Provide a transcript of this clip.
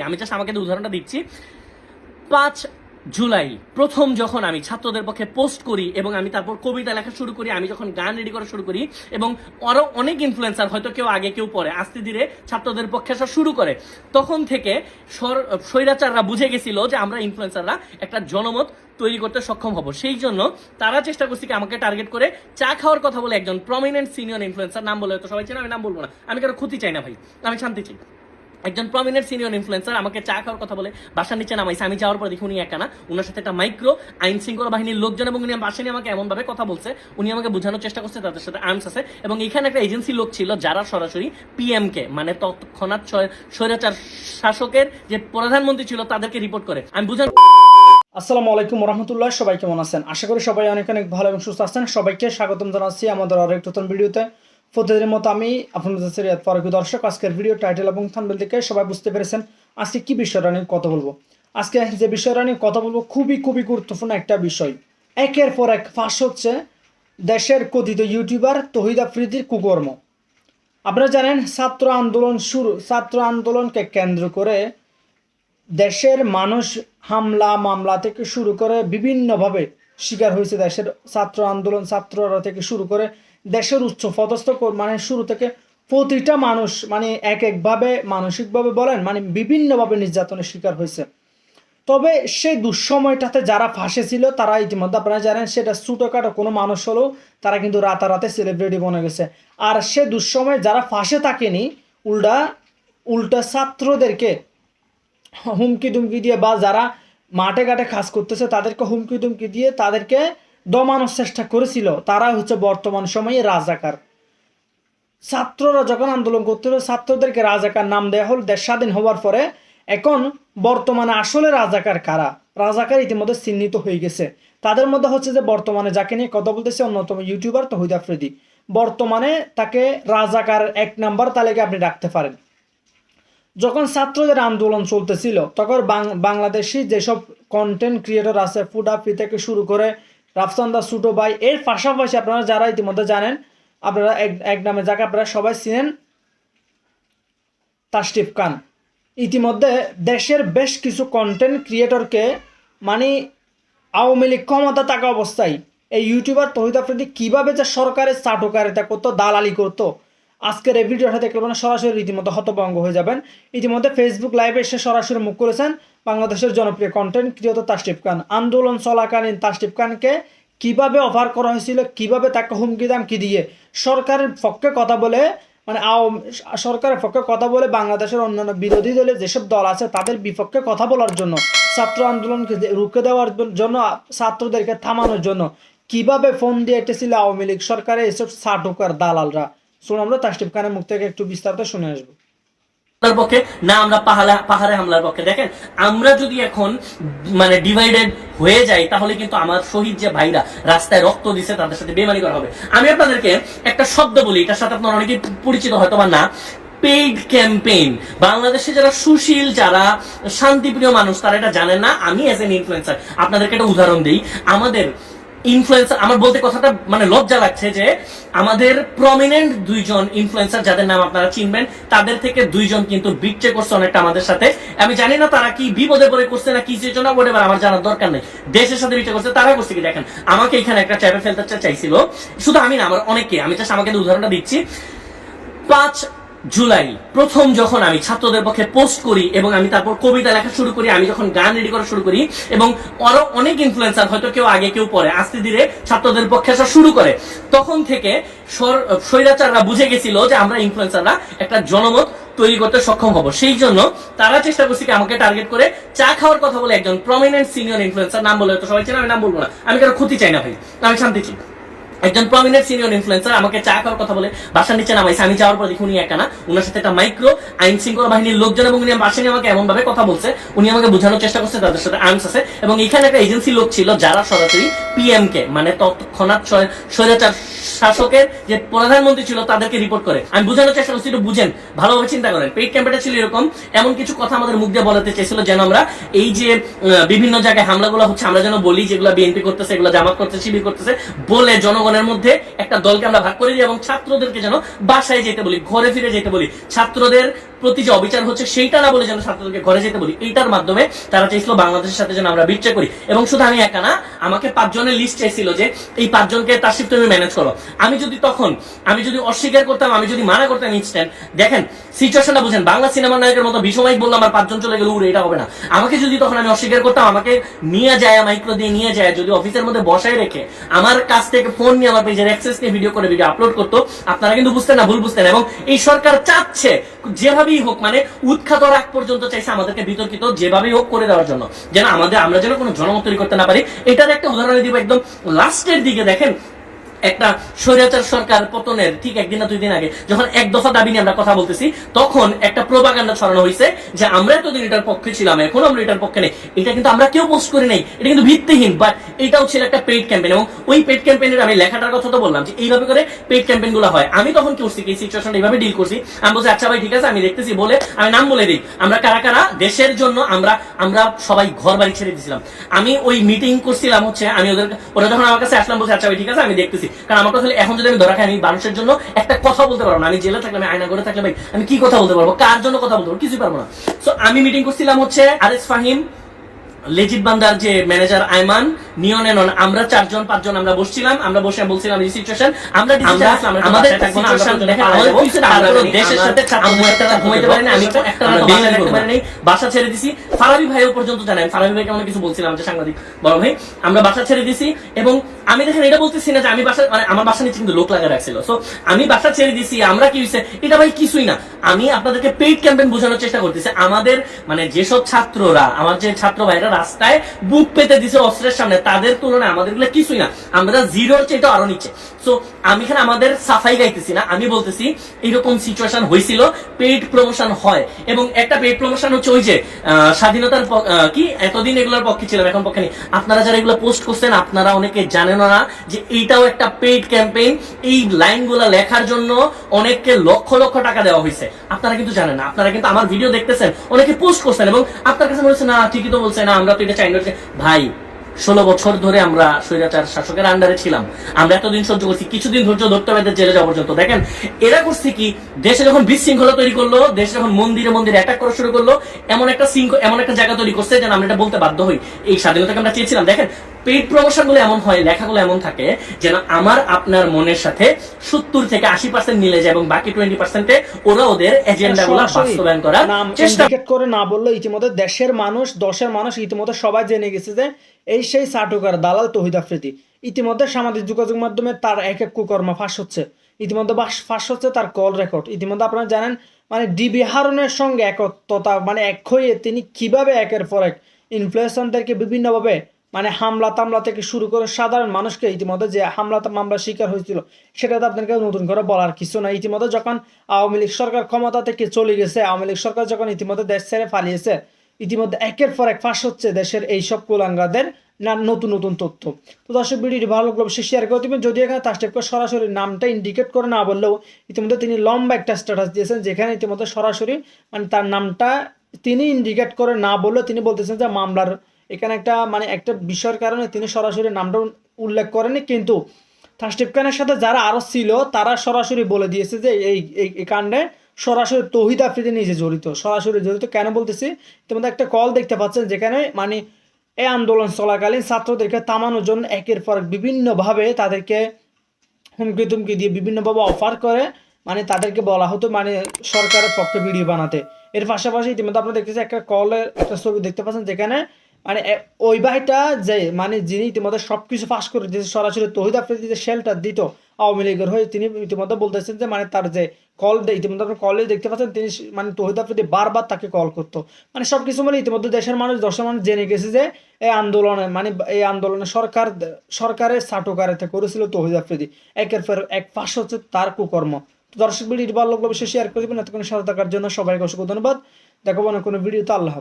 আমি জাস্ট আমাকে উদাহরণটা দিচ্ছি। পাঁচ জুলাই, প্রথম যখন আমি ছাত্রদের পক্ষে পোস্ট করি এবং আমি তারপর কবিতা লেখা শুরু করি, আমি যখন গান রেডি করা শুরু করি এবং আরও অনেক ইনফ্লুয়েন্সার হয়তো কেউ আগে কেউ পরে, আস্তে ধীরে ছাত্রদের পক্ষে আসা শুরু করে, তখন থেকে স্বৈরাচাররা বুঝে গেছিল যে আমরা ইনফ্লুয়েন্সাররা একটা জনমত তৈরি করতে সক্ষম হব। সেই জন্য তারা চেষ্টা করছে কি আমাকে টার্গেট করে চা খাওয়ার কথা বলে একজন প্রমিনেন্ট সিনিয়র ইনফ্লুয়েন্সার নাম বলে হয়তো সবাই চেনে, আমি নাম বলব না। আমি কারও ক্ষতি চাই না ভাই, আমি শান্তি চাই। একজন প্রমিনেন্ট সিনিয়র ইনফ্লুয়েন্সার আমাকে চা খাওয়ার কথা বলে, বাসার নিচে নামাইছে, আমি যাওয়ার পর দেখি উনি একা না। ওনার সাথে একটা মাইক্রো আইন শৃঙ্খলা বাহিনীর লোকজন এবং উনি বাসা নিয়ে আমাকে এমন ভাবে কথা বলছে, উনি আমাকে বোঝানোর চেষ্টা করছে, তাদের সাথে আর্মস আছে। এবং এখানে একটা এজেন্সি লোক ছিল, যারা সরাসরি পিএম কে মানে তৎক্ষণাৎ স্বৈরাচার শাসকের যে প্রধানমন্ত্রী ছিল, তাদেরকে রিপোর্ট করে। আমি বুঝানো আসসালামু আলাইকুম রহমতুল্লাহ সবাই কেমন আছেন? আশা করি সবাই অনেক অনেক ভালো এবং সুস্থ আছেন। সবাইকে স্বাগতম জানাচ্ছি আমাদের আরও নতুন ভিডিওতে। প্রতিদিনের মতো আমি আপনাদের সিরিয়াত ফারুকি, দর্শক, আজকের ভিডিও টাইটেল এবং থাম্বনেল থেকে সবাই বুঝতে পেরেছেন আজকে কি বিষয়টা নিয়ে কথা বলব। আজকে যে বিষয়টা নিয়ে কথা বলব খুবই খুবই গুরুত্বপূর্ণ একটা বিষয়। একের পর এক ফাঁস হচ্ছে দেশের কথিত ইউটিউবার তহিদ আফ্রিদির কুকর্ম। আপনারা জানেন, ছাত্র আন্দোলন শুরু, ছাত্র আন্দোলনকে কেন্দ্র করে দেশের মানুষ হামলা, মামলা থেকে শুরু করে বিভিন্নভাবে শিকার হয়েছে দেশের ছাত্র আন্দোলন, ছাত্ররা থেকে শুরু করে দেশের উচ্চ পদস্থ মানে শুরু থেকে প্রতিটা মানুষ মানে এক একভাবে, মানসিকভাবে বলেন মানে বিভিন্নভাবে নির্যাতনের শিকার হয়েছে। তবে সেই দুঃসময়টাতে যারা ফাঁসে ছিল, তারা ইতিমধ্যে আপনারা জানেন, সেটা ছোটোখাটো কোনো মানুষ হলেও তারা কিন্তু রাতারাতে সেলিব্রিটি বনে গেছে। আর সে দুঃসময় যারা ফাঁসে থাকেনি, উল্টা উল্টা ছাত্রদেরকে হুমকি দুমকি দিয়ে বা যারা মাঠে ঘাটে কাজ করতেছে, তাদেরকে হুমকি দুমকি দিয়ে তাদেরকে দমানোর চেষ্টা করেছিল তারা হচ্ছে বর্তমান সময়ে রাজাকার। ছাত্ররা যখন আন্দোলন করতেছিল, ছাত্রদেরকে রাজাকার নাম দেওয়া হল। দেশ স্বাধীন হওয়ার পরে এখন বর্তমানে আসলে রাজাকার কারা? রাজাকার ইতিমধ্যে চিহ্নিত হয়ে গেছে। তাদের মধ্যে হচ্ছে যে বর্তমানে যাকে নিয়ে কথা বলতেছে, অন্যতম ইউটিউবার তহিদ আফ্রিদি। বর্তমানে তাকে রাজাকার এক নাম্বার তালিকায় আপনি রাখতে পারেন। যখন ছাত্রদের আন্দোলন চলতেছিল, তখন বাংলাদেশি যেসব কন্টেন্ট ক্রিয়েটর আছে ফুড ফুডাফি থেকে শুরু করে রাফসান্দা সুটো ভাই। এর পাশাপাশি আপনারা যারা ইতিমধ্যে জানেন, আপনারা এক এক নামে যাকে আপনারা সবাই চিনেন তাস্টিফ খান। ইতিমধ্যে দেশের বেশ কিছু কন্টেন্ট ক্রিয়েটরকে মানে আওয়ামী লীগ ক্ষমতা থাকা অবস্থায় এই ইউটিউবার তহিদ আফ্রিদি কীভাবে যে সরকারের চাটুকারিতা করতো, দালালি করতো আজকের এই ভিডিওটা দেখলে মানে সরাসরি রীতিমতো হতভঙ্গ হয়ে যাবেন। ইতিমধ্যে ফেসবুক লাইভে এসে সরাসরি মুখ করেছেন বাংলাদেশের জনপ্রিয় কন্টেন্ট ক্রিয়েটর তাস্টিফ খান। আন্দোলন চলাকালীন তাস্টিফ খানকে কীভাবে অফার করা হয়েছিল, কীভাবে তাকে হুমকি দামকি দিয়ে? সরকারের পক্ষে কথা বলে মানে সরকারের পক্ষে কথা বলে বাংলাদেশের অন্যান্য বিরোধী দলের যেসব দল আছে তাদের বিপক্ষে কথা বলার জন্য, ছাত্র আন্দোলনকে রুখে দেওয়ার জন্য, ছাত্রদেরকে থামানোর জন্য কীভাবে ফোন দিয়ে এটেছিল আওয়ামী লীগ সরকারের এসব সাটুকার দালালরা? শুনুন আমরা তাস্টিফ খানের মুখ থেকে একটু বিস্তারিত শুনে আসব। হামলার পক্ষে? না, আমরা পাহাড়ে পাহাড়ে হামলার পক্ষে। দেখেন, আমরা যদি এখন মানে ডিভাইডেড হয়ে যাই, তাহলে কিন্তু আমার শহীদ যে ভাইরা রাস্তায় রক্ত দিছে, তাদের সাথে বেমানি করা হবে। আমি আপনাদেরকে একটা শব্দ বলি, এটার সাথে আপনারা অনেকে পরিচিত হয়তো বা না। পেইড ক্যাম্পেইন বাংলাদেশে যারা সুশীল, যারা শান্তিপ্রিয় মানুষ, তারা এটা জানেন না। আমি এজ এন ইনফ্লুয়েন্সার আপনাদেরকে একটা উদাহরণ দিই। আমাদের ইনফ্লুয়েন্সার আমার বলতে কথাটা মানে লজ্জা লাগছে যে আমাদের প্রমিনেন্ট দুইজন ইনফ্লুয়েন্সার যাদের নাম আপনারা চিনবেন, তাদের থেকে দুইজন কিন্তু বিটচে করছে অনেকটা আমাদের সাথে। আমি জানি না তারা কি বিপদে পড়ে করছে না কি জন্য বলে আমার জানার দরকার নেই। দেশের সাথে বিটচে করছে তারা করছে কি দেখেন? আমাকে এখানে একটা চ্যাপে ফেলতে চাইছিল। শুধু আমি না, আমার অনেকে, আমি জাস্ট আমাকে উদাহরণটা দিচ্ছি। পাঁচ জুলাই, প্রথম যখন আমি ছাত্রদের পক্ষে পোস্ট করি এবং আমি তারপর কবিতা লেখা শুরু করি, আমি যখন গান রেডি করা শুরু করি এবং আরও অনেক ইনফ্লুয়েন্সার হয়তো কেউ আগে কেউ পরে আস্তে ধীরে ছাত্রদের পক্ষে আসা শুরু করে, তখন থেকে স্বৈরাচাররা বুঝে গেছিল যে আমরা ইনফ্লুয়েন্সাররা একটা জনমত তৈরি করতে সক্ষম হব। সেই জন্য তারা চেষ্টা করছে কি আমাকে টার্গেট করে চা খাওয়ার কথা বলে একজন প্রমিনেন্ট সিনিয়র ইনফ্লুয়েন্সার নাম বলে হয়তো সবাই চেনে, আমি নাম বলব না। আমি কারও ক্ষতি চাই না ভাই। আমি শান্তি চাই। একজন প্রমিনেন্ট সিনিয়র ইনফ্লুয়েন্সার আমাকে চা খাওয়ার কথা বলে, বাসার নিচে নামাইছে, আমি যাওয়ার পর দেখি উনি একা না। ওনার সাথে একটা মাইক্রো আইন শৃঙ্খলা বাহিনীর লোকজন এবং উনি বাসা নিয়ে আমাকে এমন ভাবে কথা বলছে, উনি আমাকে বোঝানোর চেষ্টা করছে, তাদের সাথে আর্মস আছে। এবং এখানে একটা এজেন্সি লোক ছিল, যারা সরাসরি পিএম কে মানে তৎক্ষণাৎ স্বৈরাচার শাসকের যে প্রধানমন্ত্রী ছিল, তাদেরকে রিপোর্ট করে। আমি বোঝানোর চেষ্টা করছি, একটু বুঝেন, ভালোভাবে চিন্তা করেন। পেইড ক্যাম্পেটা ছিল এরকম, এমন কিছু কথা আমাদের মুখ দিয়ে বলাতে চেয়েছিল যেন আমরা এই যে বিভিন্ন জায়গায় হামলাগুলো হচ্ছে, আমরা যেন বলি যেগুলো বিএনপি করতেছে, এগুলো জামাত করতেছে, শিবির করতেছে, বলে জনগণের জনগণের মধ্যে একটা দলকে আমরা ভাগ করে দিই এবং ছাত্রদেরকে যেন বাসায় যেতে বলি, ঘরে ফিরে যেতে বলি। ছাত্রদের প্রতি যে অবিচার হচ্ছে সেইটা না বলে যেন ছাত্রদেরকে ঘরে যেতে বলি। এইটার মাধ্যমে তারা চাইছিল বাংলাদেশের সাথে যেন আমরা বিচ্ছা করি। এবং শুধু আমি একা না, আমাকে পাঁচজনের লিস্ট চাইছিল যে এই পাঁচজনকে তার শিফট তুমি ম্যানেজ করো। আমি যদি তখন, আমি যদি অস্বীকার করতাম, আমি যদি মানা করতাম ইনস্ট্যান্ট দেখেন সিচুয়েশনটা বুঝেন, বাংলা সিনেমার নায়কের মতো বিষমাইক বললাম, আমার পাঁচজন চলে গেল উড়ে, এটা হবে না। আমাকে যদি তখন আমি অস্বীকার করতাম, আমাকে নিয়ে যায় মাইক্রো দিয়ে নিয়ে যায়, যদি অফিসের মধ্যে বসায় রেখে, আমার কাছ থেকে ফোন নিয়ে আমার পেজের অ্যাক্সেস নিয়ে ভিডিও করে ভিডিও আপলোড করতো, আপনারা কিন্তু বুঝতেন না, ভুল বুঝতেন এবং এই সরকার চাচ্ছে যেভাবেই হোক মানে উৎখাত রাখ পর্যন্ত চাইছে আমাদেরকে বিতর্কিত যেভাবেই হোক করে দেওয়ার জন্য। যেন আমাদের, আমরা যেন কোনো জনমত তৈরি করতে না পারি। এটার একটা উদাহরণ দিব একদম লাস্টের দিকে দেখেন একটা স্বৈরাচার সরকার পতনের ঠিক একদিন না দুই দিন আগে, যখন এক দফা দাবি নিয়ে আমরা কথা বলতেছি, তখন একটা প্রোপাগান্ডা ছড়ানো হয়েছে যে আমরা এতদিন এটার পক্ষে ছিলাম, এখন আমরা এটার পক্ষে নেই। এটা কিন্তু আমরা কেউ পোস্ট করি নাই। এটা কিন্তু ভিত্তিহীন বাট এটাও ছিল একটা পেইড ক্যাম্পেইন এবং ওই পেইড ক্যাম্পেইনের আমি লেখাটার কথা তো বললাম যে এইভাবে করে পেইড ক্যাম্পেইনগুলো হয়। আমি তখন কি করছি, কি সিচুয়েশন এইভাবে ডিল করছি? আমি বলছি আচ্ছা ভাই, ঠিক আছে, আমি দেখতেছি, বলে আমি নাম বলে দিই। আমরা কারা কারা? দেশের জন্য আমরা আমরা সবাই ঘর বাড়ি ছেড়ে দিয়েছিলাম আমি ওই মিটিং করছিলাম হচ্ছে, আমি ওদের, ওরা যখন আমার কাছে আসলাম, বলছে আচ্ছা ভাই, ঠিক আছে, আমি দেখতেছি। কারণ আমার কথা এখন যদি আমি ধরা খাই, আমি মানুষের জন্য একটা কথা বলতে পারব না। আমি জেলে থাকলে, আমি আয়না করে থাকলে, ভাই, আমি কি কথা বলতে পারব? কার জন্য কথা বলতে পারব? কিছুই পারব না। সো আমি মিটিং করছিলাম হচ্ছে আরেস ফাহিম লেজিট বান্দার যে ম্যানেজার আইমান নিয়ন আমরা চারজন পাঁচজন আমরা বসছিলাম আমরা বসে বলছিলাম এই সিচুয়েশন আমরা আমরা আমাদের সিচুয়েশন দেখেন আমাদের পিছনে তারপরে দেশের সাথে আম্মু একটা রাত ঘুমাইতে পারিনি আমি একটা রাত বাসা ছেড়ে দিছি। ফারাবি ভাইও পর্যন্ত জানেন। ফারাবি ভাইকে আমরা কিছু বলছিলাম যে সাংবাদিক। বড় ভাই আমরা বাসা ছেড়ে দিছি এবং আমি দেখেন এটা বলতেছি না যে আমি বাসা মানে আমার বাসা নিচে কিন্তু লোক লাগা রাখছিল। সো আমি বাসা ছেড়ে দিছি আমরা কি হইছে? এটা ভাই কিছুই না। আমি আপনাদেরকে পেইড ক্যাম্পেইন বোঝানোর চেষ্টা করতেছি। আমাদের মানে যেসব ছাত্ররা আমার যে ছাত্র ভাইরা রাস্তায় বুক পেতে দিছে অস্ত্রের সামনে তাদের তুলনায় আমাদেরগুলো কিছুই না। আমরা জিরোর চেয়ে আরও নিচে। সো আমি এখানে আমাদের সাফাই গাইতেছি না। আমি বলতেছি এইরকম সিচুয়েশন হয়েছিল পেইড প্রমোশন হয়। এবং একটা পেইড প্রমোশন হচ্ছে ওই যে স্বাধীনতার কি? এতদিন এগুলোর পক্ষে ছিলাম, এখন পক্ষে নেই। আপনারা যারা এগুলো পোস্ট করছেন, আপনারা অনেকে জানেন না যে এইটাও একটা পেইড ক্যাম্পেইন এই লাইনগুলো লেখার জন্য অনেককে লক্ষ লক্ষ টাকা দেওয়া হয়েছে। আপনারা কিন্তু জানেন না। আপনারা কিন্তু আমার ভিডিও দেখতেছেন, অনেকে পোস্ট করছেন এবং আপনার কাছে মনে হচ্ছে, না, ঠিকই তো বলছে, না, আমরা তো এটা চাই না। ভাই ষোলো বছর ধরে আমরা স্বৈরাচার শাসকের আন্ডারে ছিলাম। আমরা এতদিন সহ্য করছি কিছুদিন ধৈর্য ধরতে হবে জেলে যাওয়া পর্যন্ত। দেখেন এরা করছে কি? দেশে যখন বিশৃঙ্খলা তৈরি করল দেশে যখন মন্দিরে মন্দিরে অ্যাটাক করা শুরু করল এমন একটা শৃঙ্খ এমন একটা জায়গা তৈরি করছে যেন আমরা এটা বলতে বাধ্য হই। এই স্বাধীনতাকে আমরা চেয়েছিলাম। দেখেন পেইড প্রমোশনগুলো এমন হয় লেখাগুলো এমন থাকে যেন আমার আপনার মনের সাথে সত্তর থেকে আশি পার্সেন্ট মিলে যায় এবং বাকি টোয়েন্টি পার্সেন্টে ওরা ওদের এজেন্ডা গুলো বাস্তবায়ন করার চেষ্টা করে না বললে ইতিমধ্যে দেশের মানুষ দশের মানুষ ইতিমধ্যে সবাই জেনে গেছে যে এই সেই সাটুকার দালাল তহিদ আফ্রিদি। ইতিমধ্যে সামাজিক যোগাযোগ মাধ্যমে তার এক এক কুকর্ম ফাঁস হচ্ছে। ইতিমধ্যে ফাঁস হচ্ছে তার কল রেকর্ড। ইতিমধ্যে আপনারা জানেন মানে ডিবি হারুনের সঙ্গে একত্রতা মানে এক হয়ে তিনি কীভাবে একের পর এক ইনফ্লুয়েশনদেরকে বিভিন্নভাবে মানে হামলা তামলা থেকে শুরু করে সাধারণ মানুষকে ইতিমধ্যে যে হামলা মামলার শিকার হয়েছিল, সেটা তো আপনাকে নতুন করে বলার কিছু না ইতিমধ্যে যখন আওয়ামী লীগ সরকার ক্ষমতা থেকে চলে গেছে, আওয়ামী লীগ সরকার যখন ইতিমধ্যে দেশ ছেড়ে পালিয়েছে ইতিমধ্যে একের পর এক ফাঁস হচ্ছে দেশের এই সব কুলাঙ্গাদের না নতুন নতুন তথ্য। তো দর্শক, ভিডিওটি ভালো লাগল অবশ্যই শেয়ার করে দেবেন। যদি এখানে তার স্টেপ সরাসরি নামটা ইন্ডিকেট করে না বললেও ইতিমধ্যে তিনি লম্বা একটা স্ট্যাটাস দিয়েছেন, যেখানে ইতিমধ্যে সরাসরি মানে তার নামটা তিনি ইন্ডিকেট করে না বললেও তিনি বলতেছেন যে মামলার এখানে একটা মানে একটা বিষয়ের কারণে তিনি সরাসরি নামটা উল্লেখ করেনি কিন্তু থার্স্টিপ খানের সাথে যারা আরও ছিল, তারা সরাসরি বলে দিয়েছে যে এই- এই কাণ্ডে সরাসরি তহিদ আফ্রিদি নিজে জড়িত, সরাসরি জড়িত কেন বলতেছি? তোমাদের একটা কল দেখতে পাচ্ছেন যেখানে মানে এই আন্দোলন চলাকালীন ছাত্রদেরকে থামানোর জন্য একের পর বিভিন্নভাবে তাদেরকে হুমকি তুমকি দিয়ে বিভিন্নভাবে অফার করে মানে তাদেরকে বলা হতো মানে সরকারের পক্ষে ভিডিও বানাতে। এর পাশাপাশি ইতিমধ্যে আপনারা দেখতেছি একটা কলের একটা ছবি দেখতে পাচ্ছেন যেখানে মানে ওই ভাইটা যে মানে যিনি ইতিমধ্যে সব কিছু ফাঁস করে দিয়েছে, সরাসরি তহিদ আফ্রিদি যে শেল্টার দিত আওয়ামী লীগের হয়ে তিনি ইতিমধ্যে বলতেছেন যে মানে তার যে কল ইতিমধ্যে আপনার কলে দেখতে পাচ্ছেন, তিনি মানে তহিদ আফ্রিদি বারবার তাকে কল করতো। মানে সবকিছু মানে ইতিমধ্যে দেশের মানুষ, দশের মানুষ জেনে গেছে যে এই আন্দোলনে মানে এই আন্দোলনে সরকার সরকারের সাটকারেতে করেছিল তহিদ আফ্রিদি। একের পর এক পাশ হচ্ছে তার কুকর্ম। তো দর্শক ভিডিওটি ভালো লাগলে অবশ্যই শেয়ার করে দেবেন। এতক্ষণ সাথে থাকার জন্য সবাইকে অসংখ্য ধন্যবাদ। দেখাবো না কোনো ভিডিওতে। আল্লাহ।